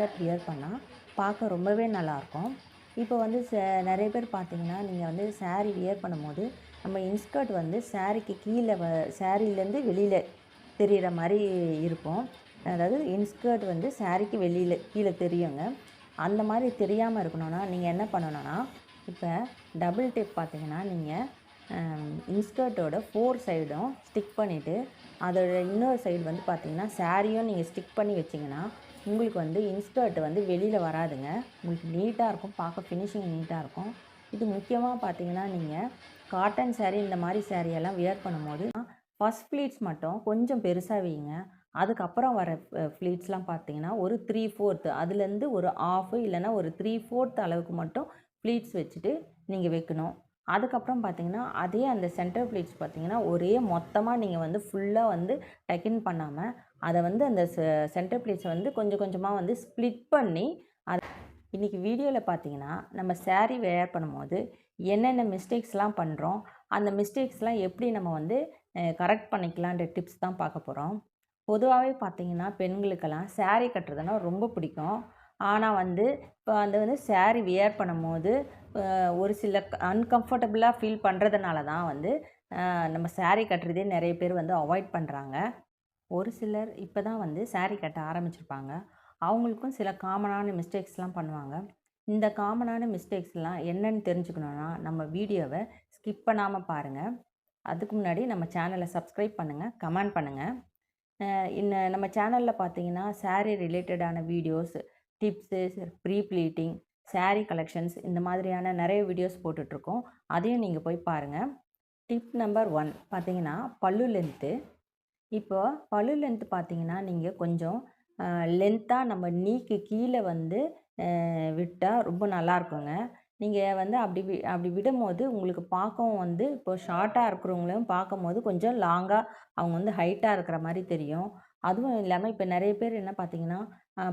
Inskirt wear பண்ணால் பார்க்க ரொம்பவே நல்லாயிருக்கும். இப்போ வந்து ச நிறைய பேர் பார்த்தீங்கன்னா நீங்கள் வந்து சாரீ வியர் பண்ணும்போது நம்ம இன்ஸ்கர்ட் வந்து சாரீக்கு கீழே வ சாரீலேருந்து வெளியில் தெரிகிற மாதிரி இருக்கும். அதாவது இன்ஸ்கர்ட் வந்து சாரீக்கு வெளியில் கீழே தெரியுங்க. அந்த மாதிரி தெரியாமல் இருக்கணும்னா நீங்கள் என்ன பண்ணணும்னா இப்போ டபுள் டிப் பார்த்தீங்கன்னா நீங்கள் இன்ஸ்கர்ட்டோட ஃபோர் சைடும் ஸ்டிக் பண்ணிவிட்டு அதோட இன்னொரு சைடு வந்து பார்த்தீங்கன்னா சாரியும் நீங்கள் ஸ்டிக் பண்ணி வச்சிங்கன்னா உங்களுக்கு வந்து இன்ஸ்கர்ட் வந்து வெளியில் வராதுங்க. உங்களுக்கு நீட்டாக இருக்கும். பார்க்க ஃபினிஷிங் நீட்டாக இருக்கும். இது முக்கியமாக பார்த்தீங்கன்னா நீங்கள் காட்டன் சேரீ இந்த மாதிரி சேரீயெல்லாம் வியர் பண்ணும்போது ஃபஸ்ட் ஃப்ளீட்ஸ் மட்டும் கொஞ்சம் பெருசாக வைங்க அதுக்கப்புறம் வர ஃப்ளீட்ஸ்லாம் பார்த்தீங்கன்னா ஒரு த்ரீ ஃபோர்த்து அதுலேருந்து ஒரு ஆஃபு இல்லைன்னா ஒரு த்ரீ ஃபோர்த் அளவுக்கு மட்டும் ஃப்ளீட்ஸ் வச்சுட்டு நீங்கள் வைக்கணும். அதுக்கப்புறம் பார்த்தீங்கன்னா அதே அந்த சென்டர் ப்ளீட்ஸ் பார்த்தீங்கன்னா ஒரே மொத்தமாக நீங்கள் வந்து ஃபுல்லாக வந்து டக்கின் பண்ணாமல் அதை வந்து அந்த சென்டர் ப்ளீட்ஸை வந்து கொஞ்சம் கொஞ்சமாக வந்து ஸ்ப்ளிட் பண்ணி அதை இன்றைக்கி வீடியோவில் பார்த்தீங்கன்னா நம்ம சேரீ வேர் பண்ணும்போது என்னென்ன மிஸ்டேக்ஸ்லாம் பண்ணுறோம் அந்த மிஸ்டேக்ஸ்லாம் எப்படி நம்ம வந்து கரெக்ட் பண்ணிக்கலான்ற டிப்ஸ் தான் பார்க்க போகிறோம் பொதுவாகவே பார்த்தீங்கன்னா பெண்களுக்கெல்லாம் சேரீ கட்டுறதுனா ரொம்ப பிடிக்கும். ஆனால் வந்து இப்போ அந்த வந்து ஸேரீ வியர் பண்ணும்போது ஒரு சில அன்கம்ஃபர்டபுளாக ஃபீல் பண்ணுறதுனால தான் வந்து நம்ம ஸேரீ கட்டுறதே நிறைய பேர் வந்து அவாய்ட் பண்ணுறாங்க ஒரு சிலர் இப்போ தான் வந்து ஸேரீ கட்ட ஆரம்பிச்சிருப்பாங்க. அவங்களுக்கும் சில காமனான மிஸ்டேக்ஸ்லாம் பண்ணுவாங்க. இந்த காமனான மிஸ்டேக்ஸ்லாம் என்னென்னு தெரிஞ்சுக்கணுன்னா நம்ம வீடியோவை ஸ்கிப் பண்ணாமல் பாருங்கள் அதுக்கு முன்னாடி நம்ம சேனலை சப்ஸ்கிரைப் பண்ணுங்கள் கமெண்ட் பண்ணுங்கள் இன்ன நம்ம சேனலில் பார்த்தீங்கன்னா சாரீ ரிலேட்டடான videos tips pre pleating sari collections இந்த மாதிரியான நிறைய வீடியோஸ் போட்டுட்ருக்கோம். அதையும் நீங்கள் போய் பாருங்கள் டிப் நம்பர் ஒன் பார்த்தீங்கன்னா பல்லு லென்த்து இப்போ பல்லு லென்த்து பார்த்தீங்கன்னா நீங்கள் கொஞ்சம் லென்த்தாக நம்ம நீக்கு கீழே வந்து விட்டால் ரொம்ப நல்லா இருக்குங்க நீங்கள் வந்து அப்படி வி அப்படி விடும்போது உங்களுக்கு பார்க்கவும் வந்து இப்போ ஷார்ட்டாக இருக்கிறவங்களையும் பார்க்கும்போது கொஞ்சம் லாங்காக அவங்க வந்து ஹைட்டாக இருக்கிற மாதிரி தெரியும். அதுவும் இல்லாமல் இப்போ நிறைய பேர் என்ன பார்த்தீங்கன்னா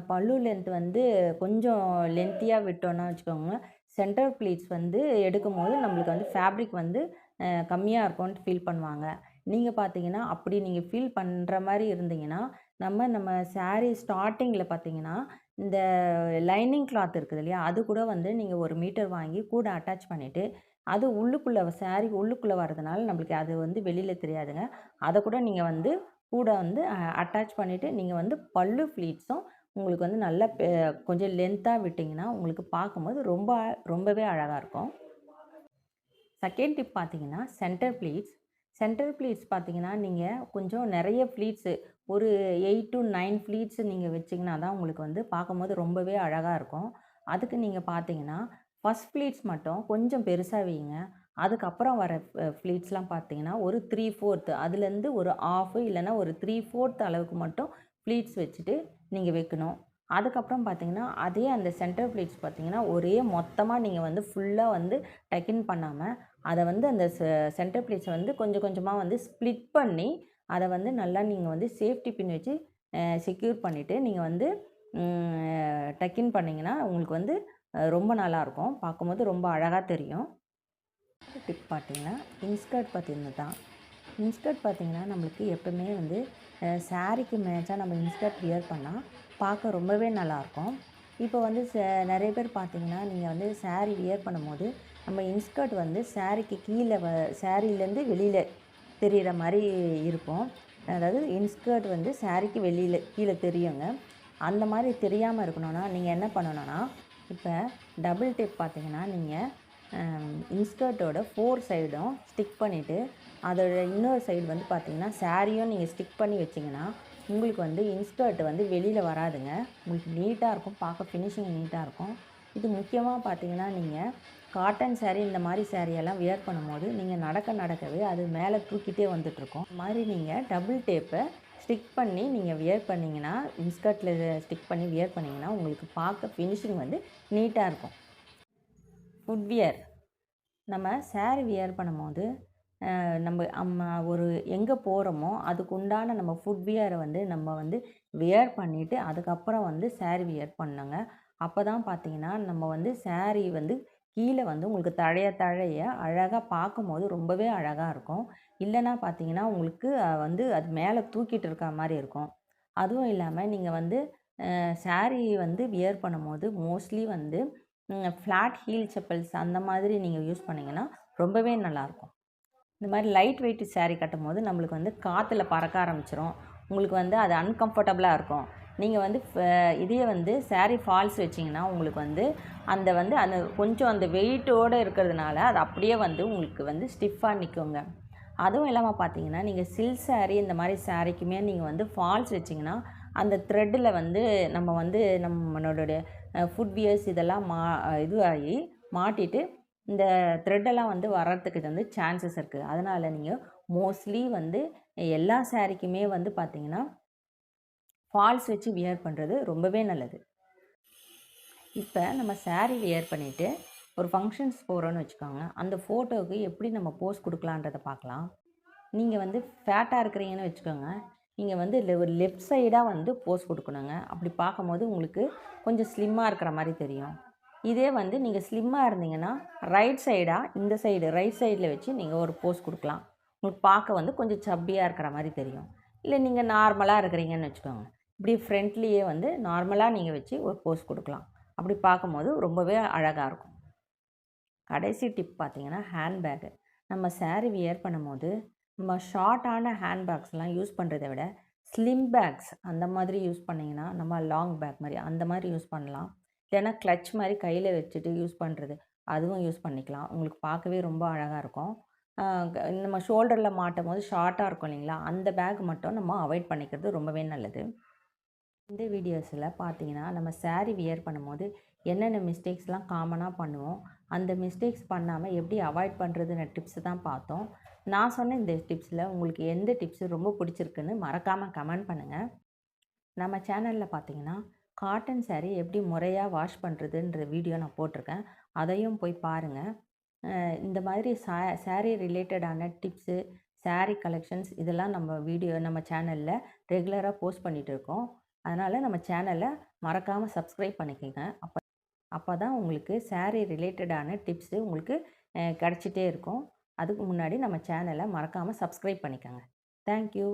பல்லு லென்த் வந்து கொஞ்சம் லென்த்தியாக விட்டோன்னா வச்சுக்கோங்க சென்டர் ப்ளீட்ஸ் வந்து எடுக்கும்போது நம்மளுக்கு வந்து ஃபேப்ரிக் வந்து கம்மியாக இருக்கும்னு ஃபீல் பண்ணுவாங்க. நீங்கள் பார்த்தீங்கன்னா அப்படி நீங்கள் ஃபீல் பண்ணுற மாதிரி இருந்தீங்கன்னா நம்ம நம்ம சாரீ ஸ்டார்டிங்கில் பார்த்தீங்கன்னா இந்த லைனிங் கிளாத் இருக்குது இல்லையா அது கூட வந்து நீங்கள் ஒரு மீட்டர் வாங்கி கூட அட்டாச் பண்ணிவிட்டு அது உள்ளுக்குள்ளே saree உள்ளுக்குள்ளே வரதுனால நம்மளுக்கு அது வந்து வெளியில் தெரியாதுங்க. அதை கூட நீங்கள் வந்து கூட வந்து அட்டாச் பண்ணிவிட்டு நீங்கள் வந்து பல்லு ஃப்ளீட்ஸும் உங்களுக்கு வந்து நல்லா பெ- கொஞ்சம் லென்த்தாக விட்டிங்கன்னா உங்களுக்கு பார்க்கும்போது ரொம்ப ரொம்பவே அழகாக இருக்கும். செகண்ட் டிப் பார்த்தீங்கன்னா சென்டர் ப்ளீட்ஸ் சென்டர் ப்ளீட்ஸ் பார்த்தீங்கன்னா நீங்கள் கொஞ்சம் நிறைய ப்ளீட்ஸு ஒரு எயிட் டு நைன் ப்ளீட்ஸ் நீங்கள் வச்சிங்கன்னா தான் உங்களுக்கு வந்து பார்க்கும்போது ரொம்பவே அழகாக இருக்கும். அதுக்கு நீங்கள் பார்த்தீங்கன்னா ஃபஸ்ட் ப்ளீட்ஸ் மட்டும் கொஞ்சம் பெருசாக வைங்க அதுக்கப்புறம் வர ஃப்ளீட்ஸ்லாம் பார்த்தீங்கன்னா ஒரு த்ரீ ஃபோர்த்து அதுலேருந்து ஒரு ஆஃபு இல்லைன்னா ஒரு த்ரீ ஃபோர்த் அளவுக்கு மட்டும் ஃப்ளீட்ஸ் வச்சுட்டு நீங்கள் வைக்கணும். அதுக்கப்புறம் பார்த்தீங்கன்னா அதே அந்த சென்டர் பிளேட்ஸ் பார்த்தீங்கன்னா ஒரே மொத்தமாக நீங்கள் வந்து ஃபுல்லாக வந்து டக்கின் பண்ணாமல் அதை வந்து அந்த சென்டர் பிளேட்ஸை வந்து கொஞ்சம் கொஞ்சமாக வந்து ஸ்ப்ளிட் பண்ணி அதை வந்து நல்லா நீங்கள் வந்து சேஃப்டி பின் வச்சு செக்யூர் பண்ணிவிட்டு நீங்கள் வந்து டக்கின் பண்ணிங்கன்னா உங்களுக்கு வந்து ரொம்ப நல்லாயிருக்கும் பார்க்கும்போது ரொம்ப அழகாக தெரியும். டிப் பார்த்தீங்கன்னா இன்ஸ்கர்ட் பார்த்தீங்கன்னா தான். இன்ஸ்கர்ட் பார்த்தீங்கன்னா நம்மளுக்கு எப்பவுமே வந்து சாரிக்கு மேட்சாக நம்ம இன்ஸ்கர்ட் வியர் பண்ணால் பார்க்க ரொம்பவே நல்லாயிருக்கும். இப்போ வந்து ச- நிறைய பேர் பார்த்தீங்கன்னா நீங்கள் வந்து saree வியர் பண்ணும்போது நம்ம இன்ஸ்கர்ட் வந்து சாரிக்கு கீழே வ சாரீலேருந்து வெளியில் தெரிகிற மாதிரி இருக்கும். அதாவது இன்ஸ்கர்ட் வந்து சாரிக்கு வெளியில் கீழே தெரியுங்க. அந்த மாதிரி தெரியாமல் இருக்கணும்னா நீங்கள் என்ன பண்ணணும்னா இப்போ டபுள் டிப் பார்த்தீங்கன்னா நீங்கள் இன்ஸ்கர்ட்டோட ஃபோர் சைடும் ஸ்டிக் பண்ணிவிட்டு அதோட இன்னொரு சைடு வந்து பார்த்தீங்கன்னா சாரியும் நீங்கள் ஸ்டிக் பண்ணி வச்சிங்கன்னா உங்களுக்கு வந்து இன்ஸ்கர்ட் வந்து வெளியில் வராதுங்க. உங்களுக்கு நீட்டாக இருக்கும் பார்க்க ஃபினிஷிங் நீட்டாக இருக்கும். இது முக்கியமாக பார்த்தீங்கன்னா நீங்கள் காட்டன் சேரீ இந்த மாதிரி சேரீயெல்லாம் வியர் பண்ணும்போது நீங்கள் நடக்க நடக்கவே அது மேலே தூக்கிட்டே வந்துட்டுருக்கும் இந்த மாதிரி நீங்கள் டபுள் டேப்பை ஸ்டிக் பண்ணி நீங்கள் வியர் பண்ணிங்கன்னா இன்ஸ்கர்ட்டில் ஸ்டிக் பண்ணி வியர் பண்ணிங்கன்னா உங்களுக்கு பார்க்க ஃபினிஷிங் வந்து நீட்டாக இருக்கும். ஃபுட்வியர் நம்ம சேரீ வியர் பண்ணும்போது நம்ம ஒரு எங்கே போகிறோமோ அதுக்குண்டான நம்ம நம்ம ஃபுட்வியரை வந்து நம்ம வந்து வியர் பண்ணிவிட்டு அதுக்கப்புறம் வந்து saree வியர் பண்ணுங்க அப்போ தான் பார்த்தீங்கன்னா நம்ம வந்து saree வந்து கீழே வந்து உங்களுக்கு தழைய தழைய அழகாக பார்க்கும்போது ரொம்பவே அழகாக இருக்கும். இல்லைன்னா பார்த்தீங்கன்னா உங்களுக்கு வந்து அது மேலே தூக்கிட்டு இருக்க மாதிரி இருக்கும். அதுவும் இல்லாமல் நீங்கள் வந்து saree வந்து வியர் பண்ணும்போது மோஸ்ட்லி வந்து ஃப்ளாட் ஹீல் செப்பல்ஸ் அந்த மாதிரி நீங்கள் யூஸ் பண்ணிங்கன்னா ரொம்பவே நல்லாயிருக்கும் இந்த மாதிரி லைட் வெயிட் saree கட்டும்போது நம்மளுக்கு வந்து காற்றுல பறக்க ஆரம்பிச்சிரும். உங்களுக்கு வந்து அது அன்கம்ஃபர்டபுளாக இருக்கும். நீங்கள் வந்து ஃப- இதையே வந்து சேரீ ஃபால்ஸ் வச்சிங்கன்னா உங்களுக்கு வந்து அந்த வந்து அந்த கொஞ்சம் அந்த வெயிட்டோடு இருக்கிறதுனால அது அப்படியே வந்து உங்களுக்கு வந்து ஸ்டிஃபாக நிற்குங்க அதுவும் இல்லாமல் பார்த்தீங்கன்னா நீங்கள் சில் சேரீ இந்த மாதிரி சாரீக்குமே நீங்கள் வந்து ஃபால்ஸ் வச்சிங்கன்னா அந்த த்ரெட்டில் வந்து நம்ம வந்து நம்மளோடைய ஃபுட் வியர்ஸ் இதெல்லாம் மா இதுவாகி மாட்டிட்டு இந்த த்ரெட்டெல்லாம் வந்து வர்றதுக்கு வந்து சான்சஸ் இருக்குது அதனால் நீங்கள் மோஸ்ட்லி வந்து எல்லா சாரீக்குமே வந்து பார்த்தீங்கன்னா ஃபால்ஸ் வச்சு வியர் பண்ணுறது ரொம்பவே நல்லது. இப்போ நம்ம சாரீ வியர் பண்ணிவிட்டு ஒரு ஃபங்க்ஷன்ஸ் போகிறோன்னு வச்சுக்கோங்க அந்த ஃபோட்டோவுக்கு எப்படி நம்ம போஸ் கொடுக்கலான்றதை பார்க்கலாம் நீங்கள் வந்து ஃபேட்டாக இருக்கிறீங்கன்னு வச்சுக்கோங்க நீங்கள் வந்து ஒரு லெஃப்ட் சைடாக வந்து போஸ் கொடுக்கணுங்க. அப்படி பார்க்கும்போது உங்களுக்கு கொஞ்சம் ஸ்லிம்மாக இருக்கிற மாதிரி தெரியும். இதே வந்து நீங்கள் ஸ்லிம்மாக இருந்தீங்கன்னா ரைட் சைடாக இந்த சைடு ரைட் சைடில் வச்சு நீங்கள் ஒரு போஸ் கொடுக்கலாம். உங்களுக்கு பார்க்க வந்து கொஞ்சம் சப்பியாக இருக்கிற மாதிரி தெரியும். இல்லை நீங்கள் நார்மலாக இருக்கிறீங்கன்னு வச்சுக்கோங்க. இப்படி ஃப்ரெண்ட்லியே வந்து நார்மலாக நீங்கள் வச்சு ஒரு போஸ் கொடுக்கலாம். அப்படி பார்க்கும்போது ரொம்பவே அழகாக இருக்கும். கடைசி டிப் பார்த்தீங்கன்னா ஹேண்ட்பேக்கு நம்ம saree வியர் பண்ணும்போது நம்ம ஷார்ட்டான ஹேண்ட்பேக்ஸ்லாம் யூஸ் பண்ணுறத விட ஸ்லிம் பேக்ஸ் அந்த மாதிரி யூஸ் பண்ணிங்கன்னா நம்ம லாங் பேக் மாதிரி அந்த மாதிரி யூஸ் பண்ணலாம். இல்லைன்னா கிளச் மாதிரி கையில் வச்சுட்டு யூஸ் பண்ணுறது அதுவும் யூஸ் பண்ணிக்கலாம். உங்களுக்கு பார்க்கவே ரொம்ப அழகாக இருக்கும். நம்ம ஷோல்டரில் மாட்டும் போது ஷார்ட்டாக இருக்கும் இல்லைங்களா? அந்த பேக் மட்டும் நம்ம அவாய்ட் பண்ணிக்கிறது ரொம்பவே நல்லது. இந்த வீடியோஸில் பார்த்தீங்கன்னா நம்ம saree வியர் பண்ணும்போது என்னென்ன மிஸ்டேக்ஸ்லாம் காமனாக பண்ணுவோம். அந்த மிஸ்டேக்ஸ் பண்ணாமல் எப்படி அவாய்ட் பண்ணுறதுன்னு டிப்ஸ் தான் பார்த்தோம். நான் சொன்ன இந்த டிப்ஸில் உங்களுக்கு எந்த டிப்ஸ் ரொம்ப பிடிச்சிருக்குன்னு மறக்காமல் கமெண்ட் பண்ணுங்கள் நம்ம சேனலில் பார்த்தீங்கன்னா காட்டன் சாரீ எப்படி முறையாக வாஷ் பண்ணுறதுன்ற வீடியோ நான் போட்டிருக்கேன். அதையும் போய் பாருங்கள் இந்த மாதிரி சா சாரீ ரிலேட்டடான டிப்ஸு சாரீ கலெக்ஷன்ஸ் இதெல்லாம் நம்ம வீடியோ நம்ம சேனலில் ரெகுலராக போஸ்ட் பண்ணிகிட்டு இருக்கோம். அதனால் நம்ம சேனலை மறக்காமல் சப்ஸ்கிரைப் பண்ணிக்கோங்க. அப்போ அப்போ தான் உங்களுக்கு சாரீ ரிலேட்டடான டிப்ஸு உங்களுக்கு கிடச்சிட்டே இருக்கும். அதுக்கு முன்னாடி நம்ம சேனலை மறக்காமல் சப்ஸ்கிரைப் பண்ணிக்கோங்க. தேங்க்யூ